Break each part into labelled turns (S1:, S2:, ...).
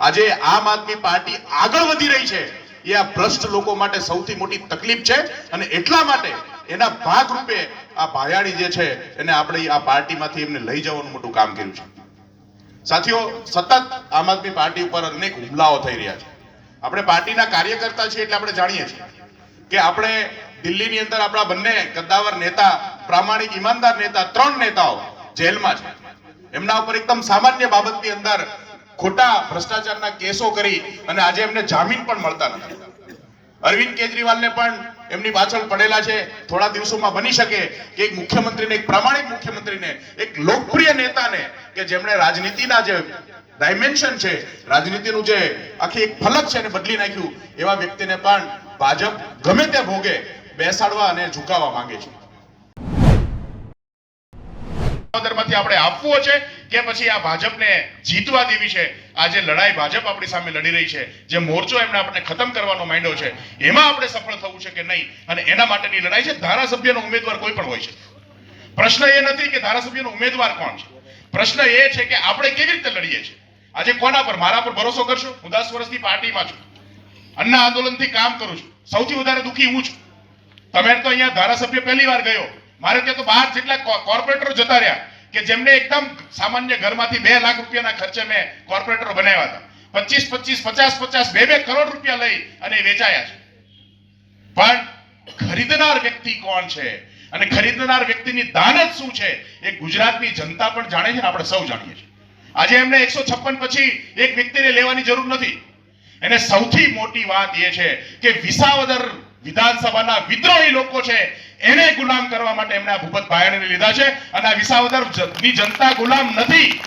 S1: આજે આમ આદમી પાર્ટી આગળ વધી રહી છે. એ આ ભ્રષ્ટ લોકો માટે સૌથી મોટી તકલીફ છે અને એટલા માટે એના ભાગ રૂપે આ ભાયાણી જે છે એને આપણે આ પાર્ટીમાંથી એમને લઈ જવાનું મોટું કામ કર્યું છે. સાથીઓ, સતત આમ આદમી પાર્ટી ઉપર અનેક હુમલાઓ થઈ રહ્યા છે. આપણે પાર્ટીના કાર્યકર્તા છીએ એટલે આપણે જાણીએ છીએ કે આપણે દિલ્હીની અંદર આપણા બંને કદ્દાવર નેતા, પ્રામાણિક ઈમાનદાર નેતા, ત્રણ નેતાઓ જેલમાં છે. એમના ઉપર એકદમ સામાન્ય બાબતની અંદર ખોટા ભ્રષ્ટાચારના કેસો કરી અને આજે એમને જામીન પણ મળતા નથી. અરવિંદ કેજરીવાલને પણ એમની પાછળ પડેલા છે. થોડા દિવસોમાં બની શકે કે એક મુખ્યમંત્રીને, એક પ્રામાણિક મુખ્યમંત્રીને, એક લોકપ્રિય નેતાને કે જેમણે રાજનીતિના જે ડાયમેન્શન છે, રાજનીતિનું જે આખી એક ફલક છે એને બદલી નાખ્યું, એવા વ્યક્તિને પણ ભાજપ ગમે તે ભોગે, બેસાડવા અને ઝુકાવવા માંગે છે. આપણે આપવો છે. કે પછી આ ભાજપને જીતવા દેવી છે? આ જે લડાઈ ભાજપ આપણી સામે લડી રહી છે. જે મોરચો એમને આપણે ખતમ કરવાનો માંડ્યો છે. એમાં આપણે સફળ થવું છે કે નહીં? અને એના માટેની લડાઈ છે? ધારાસભ્યનો ઉમેદવાર કોઈ પણ હોય છે. પ્રશ્ન એ નથી કે ધારાસભ્યનો ઉમેદવાર કોણ છે. પ્રશ્ન એ છે કે આપણે કેવી રીતે લડીએ છીએ? આજે કોના પર? મારા પર ભરોસો કરશો? હું દસ વર્ષથી પાર્ટીમાં છું. અન્ના આંદોલનથી કામ કરું છું. સૌથી વધારે દુઃખી હું છું. તમે તો અહીંયા ધારાસભ્ય પહેલી વાર ગયો. મારે ત્યાં તો બહાર જેટલા કોર્પોરેટરો જતા રહ્યા. કે જેમને એકદમ સામાન્ય ઘરમાંથી બે લાખ રૂપિયાના ખર્ચે મેં કોર્પોરેટરો બનાવ્યા હતા. પચીસ પચીસ, પચાસ પચાસ, બે બે કરોડ રૂપિયા લઈ અને વેચાયા છે. પણ ખરીદનાર વ્યક્તિ કોણ છે? અને ખરીદનાર વ્યક્તિની દાનત શું છે? એ ગુજરાતની જનતા પણ જાણે છે ને, આપણે સૌ જાણીએ છીએ. આજે એમને એકસો છપ્પન પછી એક વ્યક્તિને લેવાની જરૂર નથી. એને સૌથી મોટી વાત એ છે કે વિસાવદર વિધાનસભાના વિદ્રોહી લોકો છે, એને ગુલામ કરવા માટે એમણે આ ભૂપત ભાયાણીને લીધા છે. અને આ વિસાવદરની જનતા ગુલામ નથી.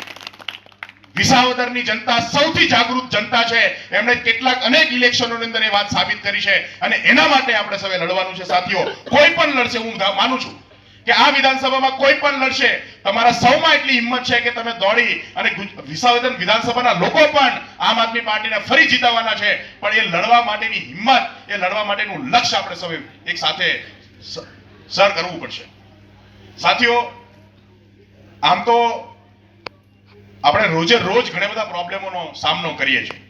S1: વિસાવદરની જનતા સૌથી જાગૃત જનતા છે. એમણે કેટલાક અનેક ઇલેક્શનોની અંદર એ વાત સાબિત કરી છે. અને એના માટે આપણે સૌએ લડવાનું છે, સાથીઓ. કોઈ પણ લડશે, હું માનું છું. કે આ વિધાનસભામાં કોઈ પણ લડશે, તમારા સૌમાં એટલી હિંમત છે કે તમે દોડી અને વિસાવદન વિધાનસભાના લોકો પણ આમ આદમી પાર્ટીને ફરી જીતાવવાના છે. પણ એ લડવા માટેની હિંમત, એ લડવા માટેનું લક્ષ્ય આપણે સૌએ એક સાથે સર કરવું પડશે. સાથીઓ, આમ તો આપણે રોજે રોજ ઘણા બધા પ્રોબ્લેમોનો સામનો કરીએ છીએ.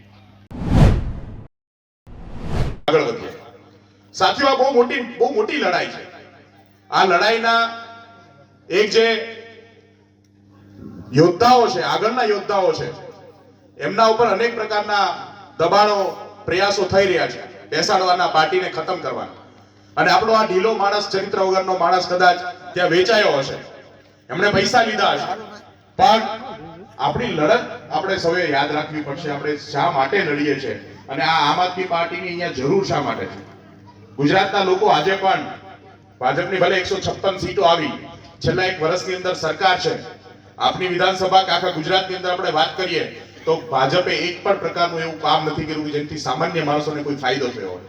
S1: આગળ વધીએ. સાથીઓ બહુ મોટી બહુ મોટી લડાઈ છે. આ લડાઈના એક જે યોદ્ધાઓ છે, આગળના યોદ્ધાઓ છે, એમના ઉપર અનેક પ્રકારના દબાણો, પ્રયાસો થઈ રહ્યા છે, બેસાડવાના, પાર્ટીને ખતમ કરવાના. અને આપણો આ ઢીલો માણસ ચરિત્ર વગરનો માણસ કદાચ ત્યાં વેચાયો હશે. એમણે પૈસા લીધા હશે. પણ આપણી લડત આપણે સૌએ યાદ રાખવી પડશે, આપણે શા માટે લડીએ છીએ? અને આ આમ આદમી પાર્ટીની અહીંયા જરૂર શા માટે છે? ગુજરાતના લોકો આજે પણ ભાજપની ભલે એકસો છપ્પન સીટો આવી, છેલ્લા એક વર્ષની અંદર સરકાર છે. આપની વિધાનસભા કે આખા ગુજરાતની અંદર આપણે વાત કરીએ, તો ભાજપે એક પણ પ્રકારનું એવું કામ નથી કર્યું જેનાથી સામાન્ય માણસોને કોઈ ફાયદો થયો હોય.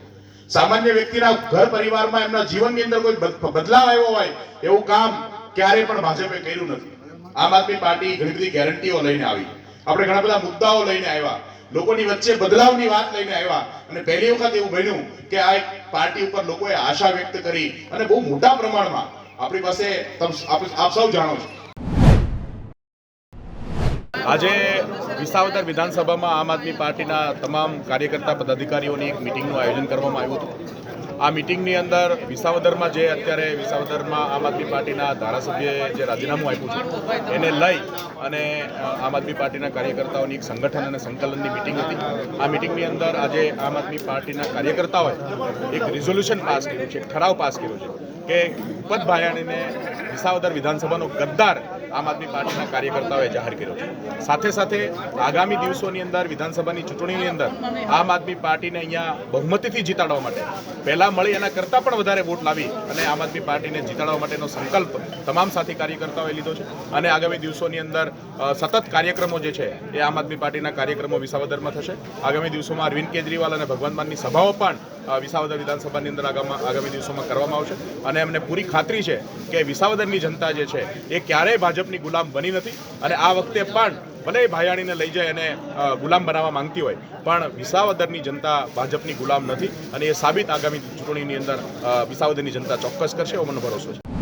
S1: સામાન્ય વ્યક્તિના ઘર પરિવારમાં એમના જીવનની અંદર કોઈ બદલાવ આવ્યો હોય, એવું કામ ક્યારેય પણ ભાજપે કર્યું નથી. આમ આદમી પાર્ટી ઘણી બધી ગેરંટીઓ લઈને આવી. આપણે ઘણા બધા મુદ્દાઓ લઈને આવ્યા. લોકોની વચ્ચે બદલાવની વાત લઈને આવ્યા અને પહેલી વખત એવું બન્યું કે આ એક પાર્ટી ઉપર લોકોએ આશા વ્યક્ત કરી અને બહુ મોટા પ્રમાણમાં આપણી પાસે આપ સૌ જાણો છો.
S2: આજે વિસાવદર વિધાનસભામાં આમ આદમી પાર્ટીના તમામ કાર્યકર્તા, પદાધિકારીઓની એક મિટિંગનું આયોજન કરવામાં આવ્યું હતું. આ મિટિંગની અંદર વિસાવદરમાં જે અત્યારે વિસાવદરમાં આમ આદમી પાર્ટીના ધારાસભ્યએ જે રાજીનામું આપ્યું છે, એને લઈ અને આમ આદમી પાર્ટીના કાર્યકર્તાઓની એક સંગઠન અને સંકલનની મિટિંગ હતી. આ મિટિંગની અંદર આજે આમ આદમી પાર્ટીના કાર્યકર્તાઓએ એક રિઝોલ્યુશન પાસ કર્યું છે, એક ઠરાવ પાસ કર્યો છે કે ઉપત ભાયાણીને વિસાવદર વિધાનસભાનો ગદ્દાર આમ આદમી પાર્ટીના કાર્યકર્તાઓએ જાહેર કર્યો છે. સાથે સાથે આગામી દિવસોની અંદર વિધાનસભાની ચૂંટણીની અંદર આમ આદમી પાર્ટીને અહીંયા બહુમતીથી જીતાડવા માટે પહેલાં મળી એના કરતાં પણ વધારે વોટ લાવી અને આમ આદમી પાર્ટીને જીતાડવા માટેનો સંકલ્પ તમામ સાથી કાર્યકર્તાઓએ લીધો છે. અને આગામી દિવસોની અંદર સતત કાર્યક્રમો જે છે એ આમ આદમી પાર્ટીના કાર્યક્રમો વિસાવદરમાં થશે. આગામી દિવસોમાં અરવિંદ કેજરીવાલ અને ભગવાન માનની સભાઓ પણ વિસાવદર વિધાનસભાની અંદર આગામા દિવસોમાં કરવામાં આવશે. અને એમને પૂરી ખાતરી છે કે વિસાવદરની જનતા જે છે, એ ક્યારેય ભાજપની ગુલામ બની નથી. અને આ વખતે પણ ભલે ભાયાણીને લઈ જાય અને ગુલામ બનાવવા માંગતી હોય, પણ વિસાવદરની જનતા ભાજપની ગુલામ નથી. અને એ સાબિત આગામી ચૂંટણીની અંદર વિસાવદરની જનતા ચોક્કસ કરશે. એવો મને ભરોસો છે.